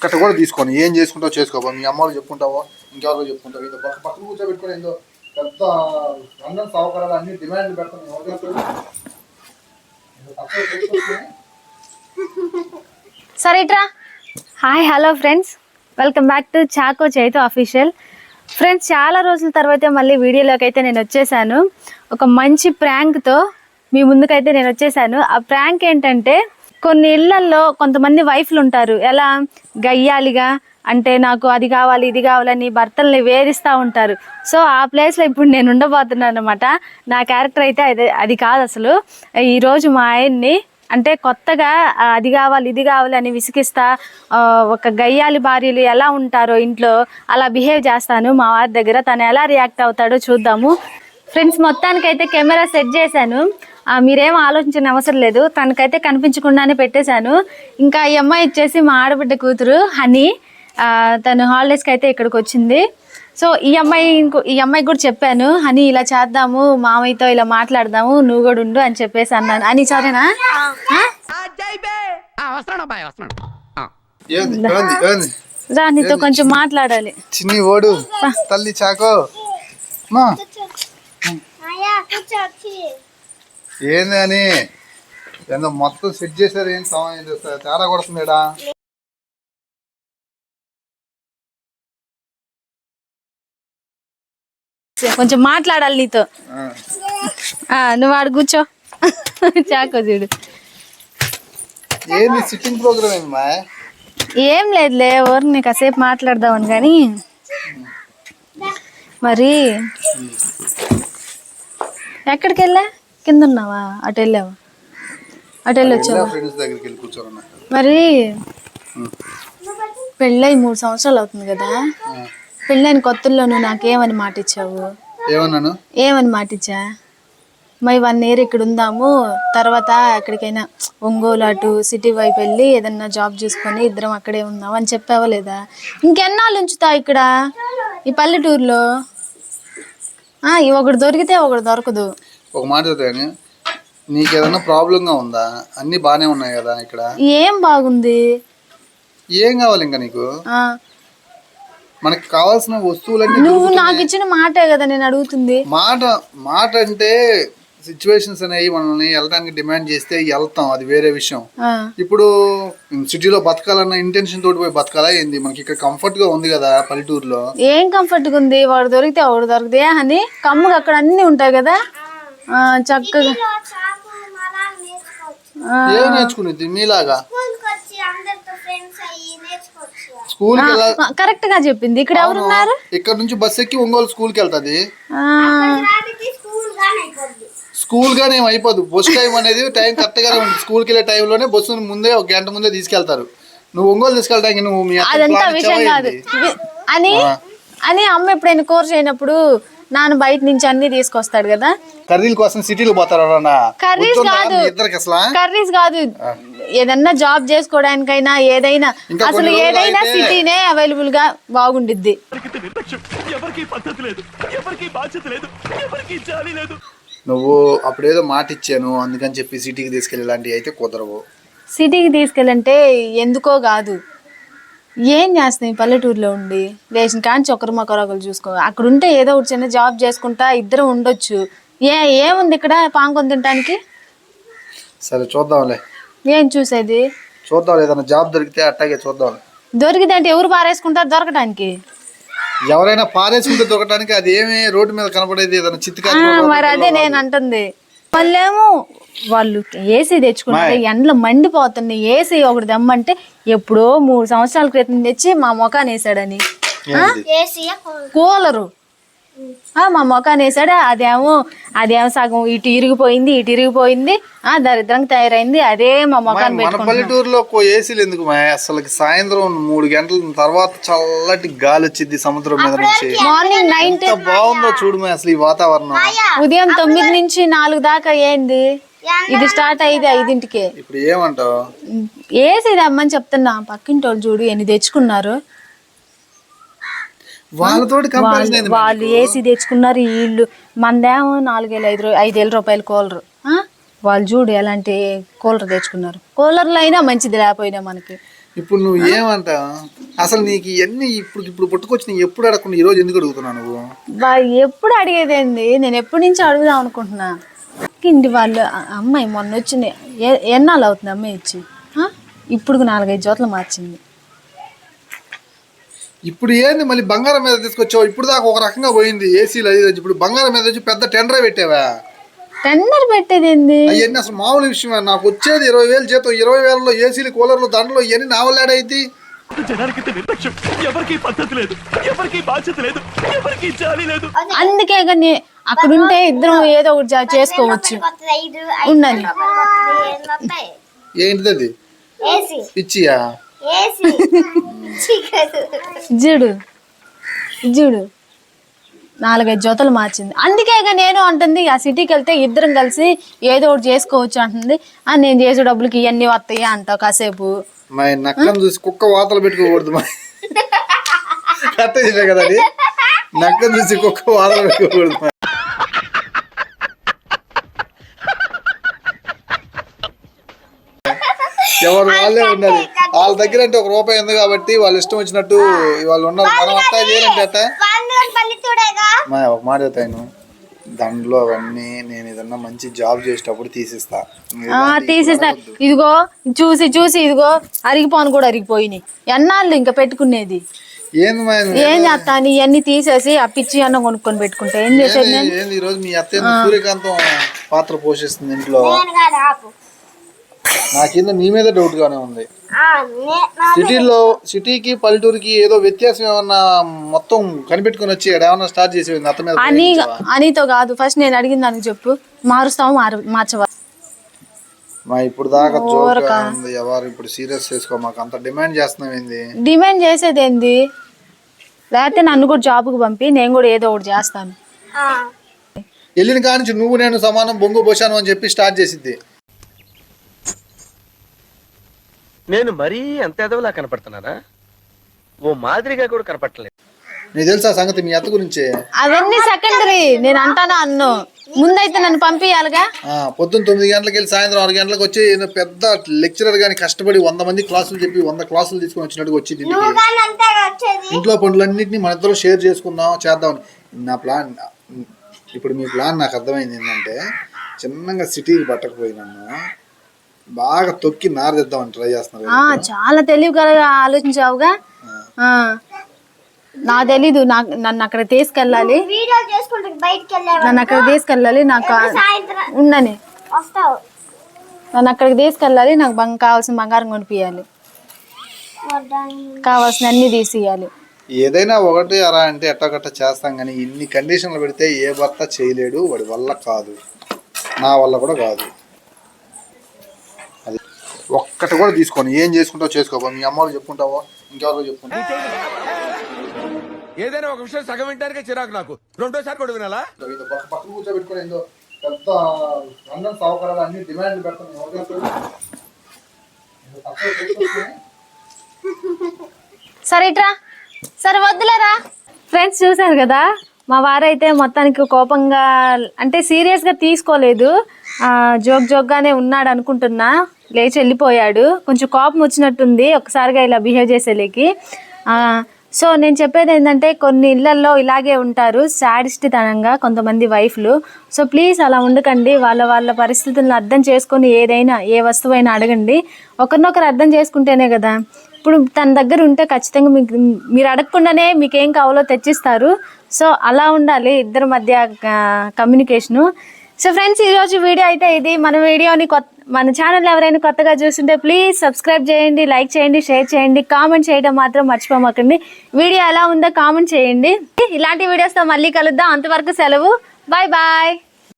ఒక్కటి కూడా తీసుకొని. ఏం చేసుకుంటావు చేసుకోబో. మీ అమ్మవారు చెప్పుకుంటావో? ఇంకెవరో చెప్పుకుంటావు? ఏదో పక్క పక్కన కూర్చోబెట్టుకుని ఏందో పెద్ద అన్నం సౌకర్యాలు అన్ని డిమాండ్లు పెడతాను. సరే ఇట్రా. Hi hello friends. Welcome back to Chako Chaitu official. Friends చాలా రోజుల తర్వాత మళ్ళీ వీడియోలోకి అయితే నేను వచ్చేసాను. ఒక మంచి ప్రాంక్తో మీ ముందుకైతే నేను వచ్చేసాను. ఆ ప్రాంక్ ఏంటంటే కొన్ని ఇళ్ళల్లో కొంతమంది వైఫ్లు ఉంటారు ఎలా? గయ్యాలిగా అంటే నాకు అది కావాలి ఇది కావాలని భర్తల్ని వేధిస్తూ ఉంటారు. సో ఆ ప్లేస్లో ఇప్పుడు నేను ఉండబోతున్నాను అనమాట నా క్యారెక్టర్ అయితే అది అది కాదు అసలు ఈరోజు మా ఆయన్ని అంటే కొత్తగా అది కావాలి ఇది కావాలి అని విసిగిస్తా ఒక గయ్యాలి భార్యలు ఎలా ఉంటారో ఇంట్లో అలా బిహేవ్ చేస్తాను. మా వారి దగ్గర తను ఎలా రియాక్ట్ అవుతాడో చూద్దాము. ఫ్రెండ్స్ మొత్తానికైతే కెమెరా సెట్ చేశాను. మీరేం ఆలోచించిన అవసరం లేదు. తనకైతే కనిపించకుండానే పెట్టేశాను. ఇంకా ఈ అమ్మాయి వచ్చేసి మా ఆడబిడ్డ కూతురు హనీ ఆ, తను హాలిడేస్కి అయితే ఇక్కడికి వచ్చింది. సో ఈ అమ్మాయి ఇంకో ఈ అమ్మాయికి కూడా చెప్పాను హనీ ఇలా చేద్దాము మామయ్యతో ఇలా మాట్లాడదాము నువ్వు కూడా ఉండు అని చెప్పేసి అన్నాను. అని సరేనా? రా నీతో కొంచెం మాట్లాడాలి. చిన్ని ఓడు తల్లి చాకో. మా ఏంది మొత్తం సెట్ చేశారు ఏం సమయం తేడా కొడుతుందేడా? కొంచెం మాట్లాడాలి నీతో. నువ్వు ఆడు కూర్చో. చాకో చూడు. ఏంది సిట్టింగ్ ప్రోగ్రామ్ ఏంది మా ఏం లేదులే ఎవరిని కాసేపు మాట్లాడదామని కానీ. మరి ఎక్కడికి వెళ్ళా కింద ఉన్నావా అటు వెళ్ళావా అటు వెళ్ళి వచ్చావా ఫ్రెండ్స్ దగ్గరికి వెళ్ళి కూర్చోరన్నా మరి పెళ్ళై మూడు సంవత్సరాలు అవుతుంది కదా? పెళ్ళైన కొత్తల్లో నువ్వు నాకేమని మాట ఇచ్చావు ఏమన్నాను? ఏమని మాట ఇచ్చా మై వన్ ఇయర్ ఇక్కడ ఉందాము తర్వాత ఎక్కడికైనా ఒంగోలు అటు సిటీ వైపు వెళ్ళి ఏదన్నా జాబ్ చూసుకొని ఇద్దరం అక్కడే ఉందాం అని చెప్పావా లేదా? ఇంకెన్నాళ్ళు ఉంచుతా ఇక్కడ? ఈ పల్లెటూరులో? ఒకటి దొరికితే ఒకటి దొరకదు. ఒక మాట చెప్తాను నీకు ఏదైనా ప్రాబ్లంగా ఉందా? అన్ని బాగానే ఉన్నాయి కదా ఇక్కడ? ఏం బాగుంది? ఏం కావాలి ఇంకా నీకు? మనకి కావాల్సిన వస్తువులన్నీ నువ్వు నాకు ఇచ్చిన మాటే కదా నేను అడుగుతుంది. మాట మాట అంటే సిచ్యువేషన్స్ అనేవి మనల్ని వెళ్ళడానికి డిమాండ్ చేస్తే వెళ్తాం. అది వేరే విషయం. ఇప్పుడు సిటీలో బతకాలన్న ఇంటెన్షన్ తోటి పోయి బతకాలా ఏంది? మనకి ఇక్కడ కంఫర్ట్గా ఉంది కదా పల్లెటూరులో. ఏం కంఫర్ట్గా ఉంది? వాడు దొరికితే ఒకటి దొరికితే అని కమ్ముగా అక్కడ అన్నీ ఉంటాయి కదా? చక్కగా. ఏం నేర్చుకునేది? మీలాగా? స్కూల్ కరెక్ట్గా చెప్పింది. ఇక్కడ ఎవరున్నారు ఇక్కడ నుంచి బస్ ఎక్కి ఒంగోలు స్కూల్కి వెళ్తాది స్కూల్ గానే అయిపోదు. బస్ టైం అనేది టైం కరెక్ట్ గానే ఉంది స్కూల్కి వెళ్ళే టైంలోనే బస్సు ముందే ఒక గంట ముందే తీసుకెళ్తారు. నువ్వు ఒంగోలు తీసుకెళ్ళడానికి నువ్వు మీ అదంతా విషయం కాదు. అని అని అమ్మ ఎప్పుడైనా కోర్స్ చేయనప్పుడు నాన్న బయట నుంచి అన్ని తీసుకొస్తాడు కదా. కర్రీల కోసం సిటీలో పోతారు కర్రీస్ కాదు. కర్రీస్ కాదు. ఏదన్నా జాబ్ చేసుకోవడానికైనా ఏదైనా అసలు ఏదైనా సిటీనే అవైలబుల్గా బాగుండిద్ది నువ్వు అప్పుడేదో మాట ఇచ్చాను అందుకని చెప్పి సిటీకి తీసుకెళ్ళి ఇలాంటివి అయితే కుదరవు. సిటీకి తీసుకెళ్ళంటే ఎందుకో కాదు. ఏం చేస్తాయి పల్లెటూరులో ఉండి? రేషన్ కాంచి ఒకరు ఒకరు చూసుకో. అక్కడ ఉంటే ఏదో ఒకటి చిన్న జాబ్ చేసుకుంటా ఇద్దరం ఉండొచ్చు. ఏ ఏముంది ఇక్కడ పాంకొని తినడానికి సరే చూద్దాంలే. ఏం చూసేది? చూద్దాం ఏదైనా జాబ్ దొరికితే అట్టాగే చూద్దాం దొరికితే అంటే ఎవరు పారేసుకుంటారు దొరకడానికి ఎవరైనా పారేసుకుంటే దొరకడానికి అది ఏమి రోడ్డు మీద కనపడేది ఏదైనా చిత్తుకా ఆ, మరి అదే నేను అంటుంది. వాళ్ళేమో వాళ్ళు ఏసీ తెచ్చుకున్నారు ఎండలో మండిపోతుంది ఏసీ ఒకటి తెమ్మంటే ఎప్పుడో మూడు సంవత్సరాల క్రితం తెచ్చి మా మొఖాన్ని వేసాడని? కూలరు. మా మొఖాన్ని వేసాడు? అదేమో అదేమో సగం ఇటు ఇరిగిపోయింది ఇటు ఇరిగిపోయింది. ఆ దరిద్రంగా తయారైంది. అదే మా మొఖాన్ని మన పల్లెటూరులో కో ఏసీలు ఎందుకు మా? అసలు సాయంత్రం మూడు గంటల తర్వాత చల్లటి గాలి వచ్చింది సముద్రం మీద నుంచి. మార్నింగ్ నైన్ బాగుందో చూడు మా అసలు ఈ వాతావరణం. ఉదయం తొమ్మిది నుంచి నాలుగు దాకా ఏంది? ఇది స్టార్ట్ అయ్యింది ఐదింటికే. ఇప్పుడు ఏమంటావు? ఏసీ రమ్మని చెప్తున్నా. పక్కింటి వాళ్ళు చూడు ఎన్ని తెచ్చుకున్నారు. వాళ్ళు ఏసీ తెచ్చుకున్నారు వీళ్ళు మందేమో నాలుగేళ్ళు ఐదు ఐదేళ్ళ రూపాయలు కూలరు. ఆ? వాళ్ళు చూడు ఎలాంటి కూలర్ తెచ్చుకున్నారు. కూలర్లు అయినా మంచిది లేకపోయినా మనకి. ఇప్పుడు నువ్వు ఏమంటావు? అసలు నీకు ఇవన్నీ ఇప్పుడు ఇప్పుడు పుట్టుకొచ్చి ఎప్పుడు అడగకుండా ఈ రోజు ఎందుకు అడుగుతున్నావు నువ్వు? ఎప్పుడు అడిగేదేంది? నేను ఎప్పటి నుంచి అడుగుదాం అనుకుంటున్నా? ఇంటి వాళ్ళు అమ్మాయి మొన్న వచ్చింది ఎన్నాళ్ళు అవుతుంది అమ్మాయి వచ్చి ఆ? ఇప్పుడు నాలుగైదు జోట్ల మార్చింది. ఇప్పుడు ఏంది మళ్ళీ బంగారం మీద తీసుకొచ్చావు? ఇప్పుడు దాకా ఒక రకంగా పోయింది ఏసీలు అది ఇది. ఇప్పుడు బంగారం మీద వచ్చి పెద్ద టెండర్ పెట్టావా? టెండర్ పెట్టేదేంది అవన్నీ అసలు మామూలు విషయమే. నాకు వచ్చేది ఇరవై వేలు జీతం ఇరవై వేలలో ఏసీలు కూలర్లు దండలు ఇవన్నీ నా వల్ల ఏడైతే జనానికి నిర్లక్ష్యం. ఎవరికి పద్ధతి లేదు. ఎవరికి బాధ్యత లేదు. ఎవరికి జాలి లేదు. అందుకే కానీ అక్కడ ఉంటే ఇద్దరం ఏదో ఒకటి చేసుకోవచ్చు. ఉండని ఏంటిది అది? ఏసీ పిచ్చియా చూడు. చూడు. నాలుగైదు జతలు మార్చింది. అందుకే ఇక నేను అంటుంది ఆ సిటీకి వెళ్తే ఇద్దరం కలిసి ఏదో ఒకటి చేసుకోవచ్చు అంటుంది. ఆ నేను చేసే డబ్బులకి ఇవన్నీ వస్తాయి అంటావు కాసేపు. నక్కను చూసి కుక్క వాతలు పెట్టుకోకూడదు కరెక్ట్ కదా అది? నక్కను చూసి కుక్క వాతలు పెట్టుకోకూడదు. ఎవరు వాళ్ళే ఉండాలి. వాళ్ళ దగ్గర అంటే ఒక రూపాయి ఉంది కాబట్టి వాళ్ళు ఇష్టం వచ్చినట్టు వాళ్ళు ఉన్నారు మనం అట్టా చేయాలంటే అట్టా ఒక మాట చెప్తాను దాంట్లో అవన్నీ నేను ఏదన్నా మంచి జాబ్ చేసేటప్పుడు తీసిస్తా. ఆ తీసేస్తా. ఇదిగో చూసి చూసి ఇదిగో అరిగిపోను కూడా అరిగిపోయినాయి. ఎన్నాళ్ళు ఇంకా పెట్టుకునేది? ఏం చేస్తాను ఇవన్నీ తీసేసి ఆ పిచ్చి అన్నం కొనుక్కొని పెట్టుకుంటా. ఏం చేసేది ఈ రోజు మీ అత్త సూర్యకాంతం పాత్ర పోషిస్తుంది ఇంట్లో. నాకేందో నీ మీద డౌట్ గానే ఉంది. సిటీలో సిటీకి పల్లెటూరుకి ఏదో వ్యత్యాసం ఏమన్నా మొత్తం కనిపెట్టుకుని వచ్చి ఏమన్నా స్టార్ట్ చేసి అత్త మీద అని? అనితో కాదు. ఫస్ట్ నేను అడిగిన దానికి చెప్పు. మారుస్తావు మారు మార్చవా? మా ఇప్పుడు దాకా జోక్ ఉంది. ఎవరు ఇప్పుడు సీరియస్ చేసుకో? మాకు అంత డిమాండ్ చేస్తున్నాం ఏంది? డిమాండ్ చేసేది ఏంది? లేకపోతే నన్ను కూడా జాబ్కి పంపి నేను కూడా ఏదో ఒకటి చేస్తాను. ఆ, వెళ్ళిన కానించి నువ్వు నేను సమానం బొంగు పోసాను అని చెప్పి స్టార్ట్ చేసిద్ది. నేను మరీ అంత ఎదవలా కనపడుతున్నారా ఓ మాదిరిగా కూడా కనపడలేదు నీకు తెలుసా సంగతి మీ అత్త గురించి? అవన్నీ సెకండరీ. నేను అంటానా అన్ను? ముందైతే నన్ను పంపించాలిగా ఆ, పొద్దున్న తొమ్మిది గంటలకు వెళ్ళి సాయంత్రం ఆరు గంటలకు వచ్చి ఏదో పెద్ద లెక్చరర్ గాని కష్టపడి వంద మంది క్లాసులు చెప్పి వంద క్లాసులు తీసుకొని వచ్చినట్టుగా అంతేగా వచ్చేది ఇంట్లో పనులన్నింటినీ మన ఇద్దరు షేర్ చేసుకుందాం చేద్దాం నా ప్లాన్ ఇప్పుడు మీ ప్లాన్ నాకు అర్థమైంది ఏంటంటే చిన్నగా సిటీకి పట్టకపోయినాను బాగా తొక్కి నారదిద్దామని ట్రై చేస్తున్నారు ఆ, చాలా తెలివిగా ఆలోచించావుగా. ఆ, నాకు తెలీదు నాకు నన్ను అక్కడ తీసుకెళ్ళాలి. వీడియో చేసుకుంటూ బయటికి వెళ్ళావు? నన్ను అక్కడ తీసుకెళ్ళాలి నాకు ఆ- సాయంత్రం? ఉండని. వస్తావు. నన్ను అక్కడికి తీసుకెళ్ళాలి నాకు బంగ కావాల్సిన బంగారం కొనిపించాలి. కావాల్సిన అన్ని తీసియాలి ఏదైనా ఒకటి అలా అంటే ఎట్టగట్ట చేస్తాం కానీ ఇన్ని కండిషన్లు పెడితే ఏ భర్త చేయలేడు వాడి వల్ల కాదు. నా వల్ల కూడా కాదు. ఒక్కటి కూడా తీసుకొని ఏం చేసుకుంటావు చేసుకోబో మీ అమ్మ వాళ్ళు చెప్పుకుంటావో? ఇంకెవరో చెప్పుకుంటావు ఏదైనా ఒక విషయం సగం వింటానికే చిరాకు నాకు. రెండోసారి కూడా వినాలా? పక్కన కూర్చోబెట్టుకొని ఏందో పెద్ద సౌకర్యాలు అన్ని డిమాండ్లు పెడతాను సరే ఇట్రా. సరే వద్దులేరా. ఫ్రెండ్స్ చూసారు కదా మా వారైతే మొత్తానికి కోపంగా అంటే సీరియస్గా తీసుకోలేదు. జోక్ జోక్గానే ఉన్నాడు అనుకుంటున్నా. లేచి వెళ్ళిపోయాడు. కొంచెం కోపం వచ్చినట్టుంది. ఒకసారిగా ఇలా బిహేవ్ చేసేలేకి. సో నేను చెప్పేది ఏంటంటే కొన్ని ఇళ్ళల్లో ఇలాగే ఉంటారు. సాడిస్ట్ తనంగా కొంతమంది వైఫ్లు. సో ప్లీజ్ అలా ఉండకండి. వాళ్ళ వాళ్ళ పరిస్థితులను అర్థం చేసుకొని ఏదైనా ఏ వస్తువైనా అడగండి. ఒకరినొకరు అర్థం చేసుకుంటేనే కదా. ఇప్పుడు తన దగ్గర ఉంటే ఖచ్చితంగా మీకు మీరు అడగకుండానే మీకు ఏం కావాలో తెచ్చిస్తారు. సో అలా ఉండాలి ఇద్దరి మధ్య కమ్యూనికేషను సో ఫ్రెండ్స్ ఈరోజు వీడియో అయితే ఇది. మన వీడియోని కొత్త మన ఛానల్ ఎవరైనా కొత్తగా చూస్తుంటే ప్లీజ్ సబ్స్క్రైబ్ చేయండి లైక్ చేయండి షేర్ చేయండి కామెంట్ చేయడం మాత్రం మర్చిపోమాకండి. వీడియో ఎలా ఉందో కామెంట్ చేయండి. ఇలాంటి వీడియోస్తో మళ్ళీ కలుద్దాం. అంతవరకు సెలవు. Bye bye